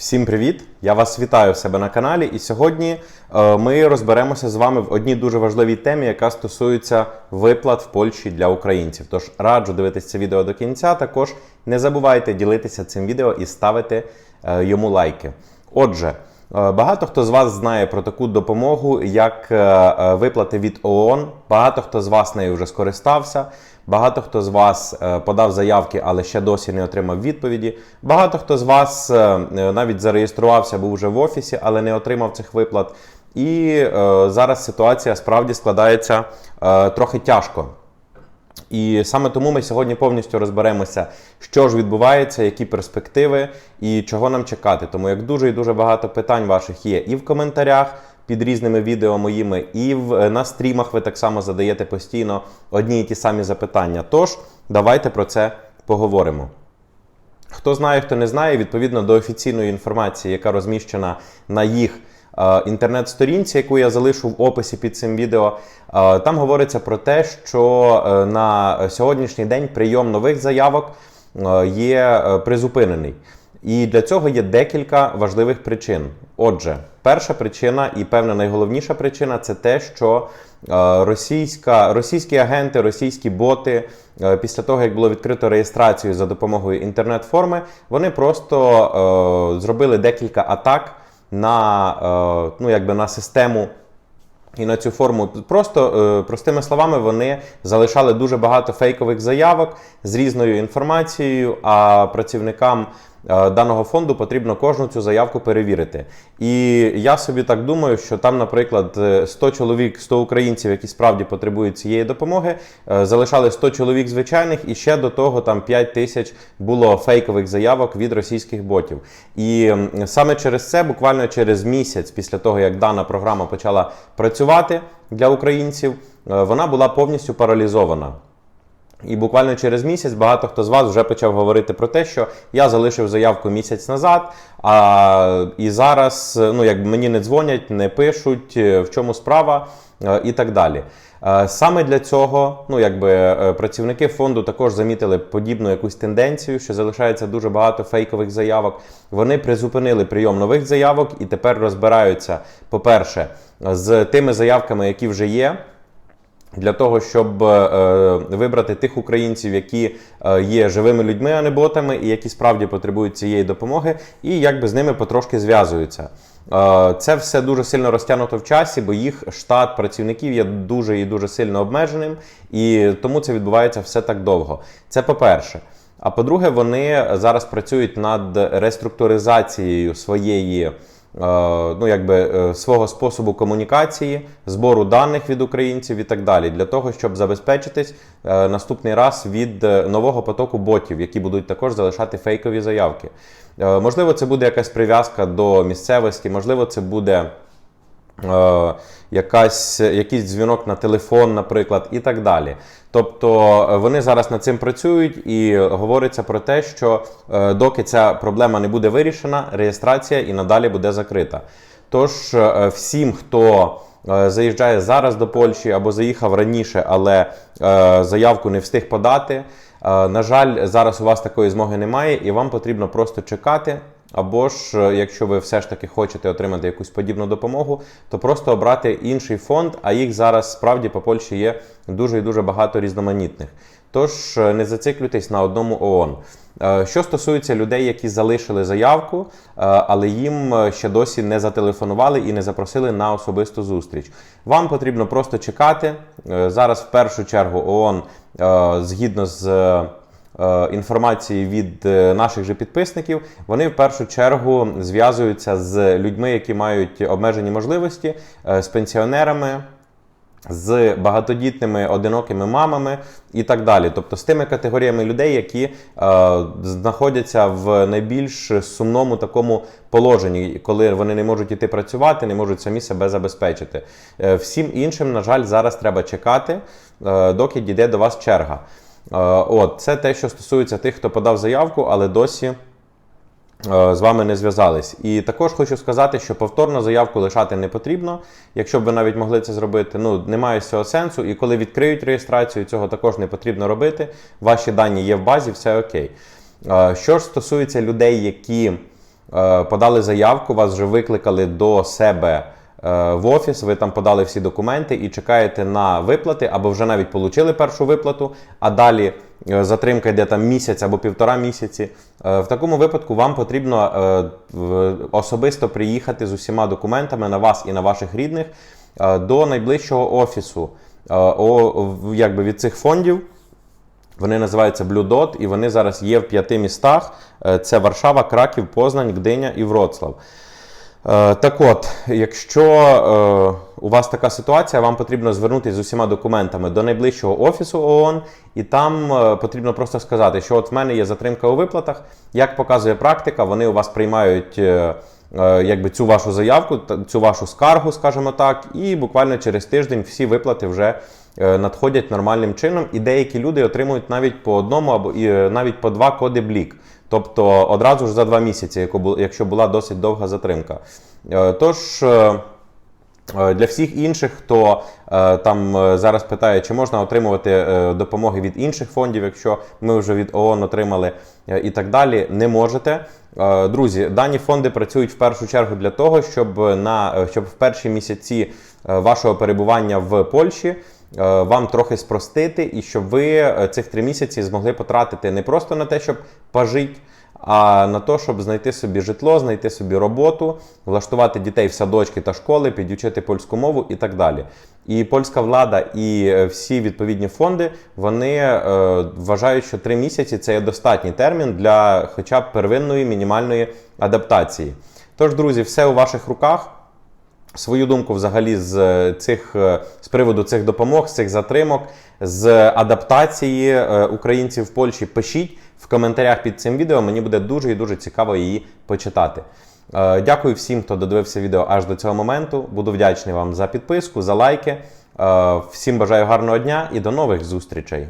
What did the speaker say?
Всім привіт! Я вас вітаю в себе на каналі. І сьогодні е, ми розберемося з вами в одній дуже важливій темі, яка стосується виплат в Польщі для українців. Тож раджу дивитися це відео до кінця. Також не забувайте ділитися цим відео і ставити е, йому лайки. Отже. е, Багато хто з вас знає про таку допомогу, як виплати від ООН. Багато хто з вас нею вже скористався. Багато хто з вас е, подав заявки, але ще досі не отримав відповіді. Багато хто з вас е, е, навіть зареєструвався, був вже в офісі, але не отримав цих виплат. І е, зараз ситуація справді складається е, трохи тяжко. І саме тому ми сьогодні повністю розберемося, що ж відбувається, які перспективи і чого нам чекати. Тому як дуже і дуже багато питань ваших є і в коментарях під різними відео моїми, і в, на стрімах ви так само задаєте постійно одні і ті самі запитання. Тож, давайте про це поговоримо. Хто знає, хто не знає, відповідно до офіційної інформації, яка розміщена на їх е, інтернет-сторінці, яку я залишу в описі під цим відео, е, там говориться про те, що е, на сьогоднішній день прийом нових заявок е, є е, призупинений. І для цього є декілька важливих причин. Отже, перша причина і певна найголовніша причина це те, що е, російська, російські агенти, російські боти, е, після того як було відкрито реєстрацію за допомогою інтернет-форми, вони просто е, зробили декілька атак на, е, ну, якби на систему. І на цю форму просто е, простими словами вони залишали дуже багато фейкових заявок з різною інформацією, а працівникам даного фонду потрібно кожну цю заявку перевірити. І я собі так думаю, що там, наприклад, е, 100 чоловік, 100 українців, які справді потребують цієї допомоги, е, залишали 100 чоловік звичайних, і ще до того там 5 тисяч було фейкових заявок від російських ботів. І саме через це, буквально через місяць після того, як дана програма почала працювати для українців, е, вона була повністю паралізована. І буквально через місяць багато хто з вас вже почав говорити про те, що я залишив заявку місяць назад, а і зараз ну, якби мені не дзвонять, не пишуть, е, в чому справа е, і так далі. Е, Саме для цього, ну якби працівники фонду також замітили подібну якусь тенденцію, що залишається дуже багато фейкових заявок. Вони призупинили прийом нових заявок і тепер розбираються, по-перше, з тими заявками, які вже є. Для того, щоб е, вибрати тих українців, які е, є живими людьми, а не ботами, і які справді потребують цієї допомоги, і якби з ними потрошки зв'язуються. Е, це все дуже сильно розтягнуто в часі, бо їх штат працівників є дуже і дуже сильно обмеженим, і тому це відбувається все так довго. Це по-перше. А по-друге, вони зараз працюють над реструктуризацією своєї е, ну, якби, е, свого способу комунікації, збору даних від українців і так далі, для того, щоб забезпечитись е, наступний раз від е, нового потоку ботів, які будуть також залишати фейкові заявки. Е, Можливо, це буде якась прив'язка до місцевості, можливо, це буде. Е, якась, якийсь дзвінок на телефон, наприклад, і так далі. Тобто е, вони зараз над цим працюють і говориться про те, що е, доки ця проблема не буде вирішена, реєстрація і надалі буде закрита. Тож всім, хто заїжджає зараз до Польщі або заїхав раніше, але заявку не встиг подати. На жаль, зараз у вас такої змоги немає, і вам потрібно просто чекати. Або ж, е, якщо ви все ж таки хочете отримати якусь подібну допомогу, то просто обрати інший фонд, а їх зараз справді по Польщі є дуже і дуже багато різноманітних. Тож е, не зациклюйтесь на одному ООН. Е, Що стосується людей, які залишили заявку, але їм ще досі не зателефонували і не запросили на особисту зустріч. Вам потрібно просто чекати. Зараз в першу чергу ООН згідно з інформації від е, наших же підписників, вони в першу чергу зв'язуються з людьми, які мають обмежені можливості, е, з пенсіонерами. З багатодітними одинокими мамами і так далі, тобто з тими категоріями людей, які е, знаходяться в найбільш сумному такому положенні, коли вони не можуть іти працювати, не можуть самі себе забезпечити. Е, всім іншим, на жаль, зараз треба чекати, е, доки дійде до вас черга. Е, От, це те, що стосується тих, хто подав заявку, але досі е, з вами не зв'язались. І також хочу сказати, що повторно заявку лишати не потрібно. Якщо б ви навіть могли це зробити, ну немає цього сенсу. І коли відкриють реєстрацію, цього також не потрібно робити. Ваші дані є в базі, все окей. Е, Що ж стосується людей, які подали заявку, вас вже викликали до себе в офіс, ви там подали всі документи і чекаєте на виплати, або вже навіть отримали першу виплату, а далі е, затримка йде там місяць або півтора місяці. Е, В такому випадку вам потрібно е, особисто приїхати з усіма документами на вас і на ваших рідних е, до найближчого офісу е, якби від цих фондів. Вони називаються Blue Dot, і вони зараз є в п'яти містах: Е, це Варшава, Краків, Познань, Гдиня і Вроцлав. Е, Так от, якщо е, у вас така ситуація, вам потрібно звернутися з усіма документами до найближчого офісу ООН, і там е, потрібно просто сказати, що от в мене є затримка у виплатах. Як показує практика, вони у вас приймають. Якби цю вашу заявку, цю вашу скаргу, скажімо так, і буквально через тиждень всі виплати вже надходять нормальним чином, і деякі люди отримують навіть по одному або і е, навіть по два коди блік. Тобто одразу ж за два місяці, якщо була досить довга затримка. Е, Тож. е, Е, Для всіх інших, хто е, там е, зараз питає, чи можна отримувати е, допомоги від інших фондів, якщо ми вже від ООН отримали е, і так далі, не можете. Е, Друзі, дані фонди працюють в першу чергу для того, щоб на е, щоб в перші місяці е, вашого перебування в Польщі е, вам трохи спростити, і щоб ви е, цих три місяці змогли потратити не просто на те, щоб пожити, а на те, щоб знайти собі житло, знайти собі роботу, влаштувати дітей в садочки та школи, підучити польську мову і так далі. І польська влада і е, всі відповідні фонди вони е, вважають, що три місяці це є достатній термін для хоча б первинної мінімальної адаптації. Тож, друзі, все у ваших руках. Свою думку взагалі з е, цих е, з приводу цих допомог, з цих затримок, з адаптації е, українців в Польщі пишіть в коментарях під цим відео. Мені буде дуже і дуже цікаво її почитати. Дякую всім, хто додивився відео аж до цього моменту. Буду вдячний вам за підписку, за лайки. Всім бажаю гарного дня і до нових зустрічей.